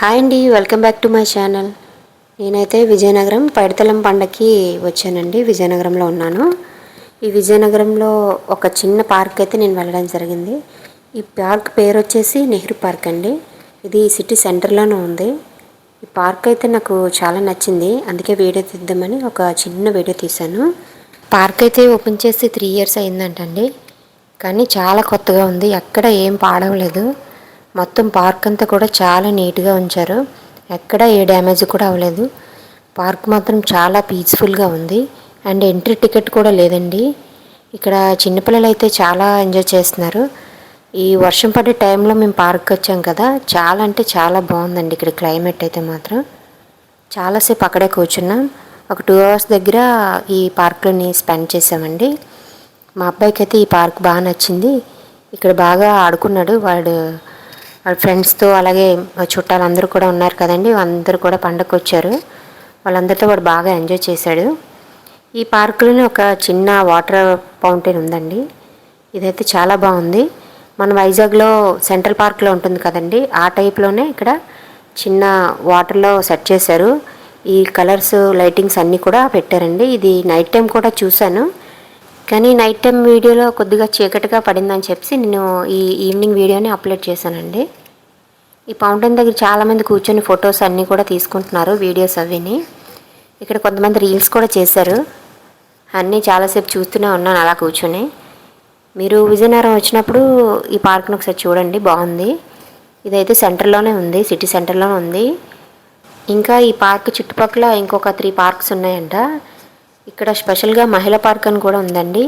Hi అండి welcome back to my channel నేనైతే విజయనగరం పైడితలం పండగకి వచ్చానండి విజయనగరంలో ఉన్నాను. ఈ విజయనగరంలో ఒక చిన్న పార్క్ అయితే నేను వెళ్ళడం జరిగింది. ఈ పార్క్ పేరు వచ్చేసి నెహ్రూ పార్క్ అండి. ఇది సిటీ సెంటర్లోనే ఉంది. ఈ పార్క్ అయితే నాకు చాలా నచ్చింది. అందుకే వీడియో తీద్దామని ఒక చిన్న వీడియో తీశాను. పార్క్ అయితే ఓపెన్ చేసి త్రీ ఇయర్స్ అయిందంటండి. కానీ చాలా కొత్తగా ఉంది. ఎక్కడ ఏం పాడవలేదు. మొత్తం పార్క్ అంతా కూడా చాలా నీట్గా ఉంచారు. ఎక్కడ ఏ డ్యామేజ్ కూడా అవ్వలేదు. పార్క్ మాత్రం చాలా పీస్ఫుల్గా ఉంది. అండ్ ఎంట్రీ టికెట్ కూడా లేదండి. ఇక్కడ చిన్నపిల్లలు అయితే చాలా ఎంజాయ్ చేస్తున్నారు. ఈ వర్షం పడే టైంలో మేము పార్క్ వచ్చాం కదా చాలా అంటే చాలా బాగుందండి ఇక్కడ క్లైమేట్ అయితే మాత్రం. చాలాసేపు అక్కడే కూర్చున్నాం. ఒక టూ అవర్స్ దగ్గర ఈ పార్క్లోని స్పెండ్ చేసామండి. మా అబ్బాయికి అయితే ఈ పార్క్ బాగా నచ్చింది. ఇక్కడ బాగా ఆడుకున్నాడు. వాడు వాళ్ళ ఫ్రెండ్స్తో అలాగే చుట్టాలందరూ కూడా ఉన్నారు కదండి. అందరూ కూడా పండగకు వచ్చారు వాళ్ళందరితో వాడు బాగా ఎంజాయ్ చేశాడు. ఈ పార్కులోనే ఒక చిన్న వాటర్ ఫౌంటైన్ ఉందండి. ఇదైతే చాలా బాగుంది. మన వైజాగ్లో సెంట్రల్ పార్క్లో ఉంటుంది కదండి. ఆ టైప్లోనే ఇక్కడ చిన్న వాటర్లో సెట్ చేశారు. ఈ కలర్స్ లైటింగ్స్ అన్నీ కూడా పెట్టారండి. ఇది నైట్ టైం కూడా చూశాను. కానీ నైట్ టైం వీడియోలో కొద్దిగా చీకటిగా పడిందని చెప్పి నేను ఈ ఈవినింగ్ వీడియోని అప్లోడ్ చేశానండి. ఈ ఫౌంటైన్ దగ్గర చాలామంది కూర్చొని ఫొటోస్ అన్నీ కూడా తీసుకుంటున్నారు వీడియోస్ అవిని. ఇక్కడ కొంతమంది రీల్స్ కూడా చేశారు. అన్నీ చాలాసేపు చూస్తూనే ఉన్నాను అలా కూర్చొని. మీరు విజయనగరం వచ్చినప్పుడు ఈ పార్క్ని ఒకసారి చూడండి బాగుంది. ఇదైతే సెంటర్లోనే ఉంది సిటీ సెంటర్లోనే ఉంది. ఇంకా ఈ పార్క్ చుట్టుపక్కల ఇంకొక త్రీ పార్క్స్ ఉన్నాయంట. ఇక్కడ స్పెషల్గా మహిళా పార్క్ అని కూడా ఉందండి.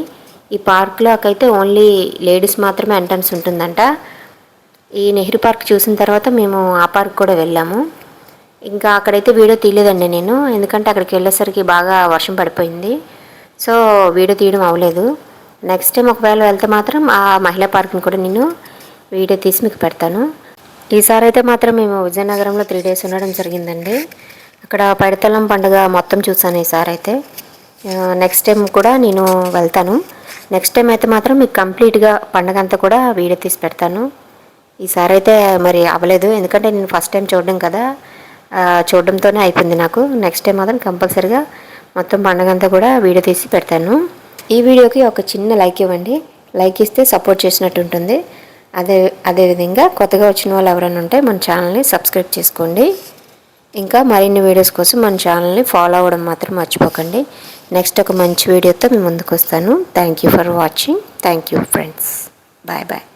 ఈ పార్క్లోకైతే ఓన్లీ లేడీస్ మాత్రమే ఎంట్రన్స్ ఉంటుందంట. ఈ నెహ్రూ పార్క్ చూసిన తర్వాత మేము ఆ పార్క్ కూడా వెళ్ళాము. ఇంకా అక్కడైతే వీడియో తీయలేదండి నేను ఎందుకంటే అక్కడికి వెళ్ళేసరికి బాగా వర్షం పడిపోయింది. సో వీడియో తీయడం అవ్వలేదు. నెక్స్ట్ టైం ఒకవేళ వెళ్తే మాత్రం ఆ మహిళా పార్క్ని కూడా నేను వీడియో తీసి మీకు పెడతాను. ఈసారి అయితే మాత్రం మేము విజయనగరంలో త్రీ డేస్ ఉండడం జరిగిందండి. అక్కడ పైడితలం పండుగ మొత్తం చూసాను ఈసారి అయితే. నెక్స్ట్ టైం కూడా నేను వెళ్తాను. నెక్స్ట్ టైం అయితే మాత్రం మీకు కంప్లీట్గా పండగ అంతా కూడా వీడియో తీసి పెడతాను. ఈసారి అయితే మరి అవ్వలేదు. ఎందుకంటే నేను ఫస్ట్ టైం చూడడం కదా చూడడంతోనే అయిపోయింది నాకు. నెక్స్ట్ టైం మాత్రం కంపల్సరిగా మొత్తం పండగ అంతా కూడా వీడియో తీసి పెడతాను. ఈ వీడియోకి ఒక చిన్న లైక్ ఇవ్వండి. లైక్ ఇస్తే సపోర్ట్ చేసినట్టు ఉంటుంది. అదే అదేవిధంగా కొత్తగా వచ్చిన వాళ్ళు ఎవరైనా ఉంటే మన ఛానల్ని సబ్స్క్రైబ్ చేసుకోండి. ఇంకా మరిన్ని వీడియోస్ కోసం మన ఛానల్ని ఫాలో అవ్వడం మాత్రం మర్చిపోకండి. నెక్స్ట్ ఒక మంచి వీడియోతో మేము ముందుకు వస్తాను. Thank you for watching thank you friends bye bye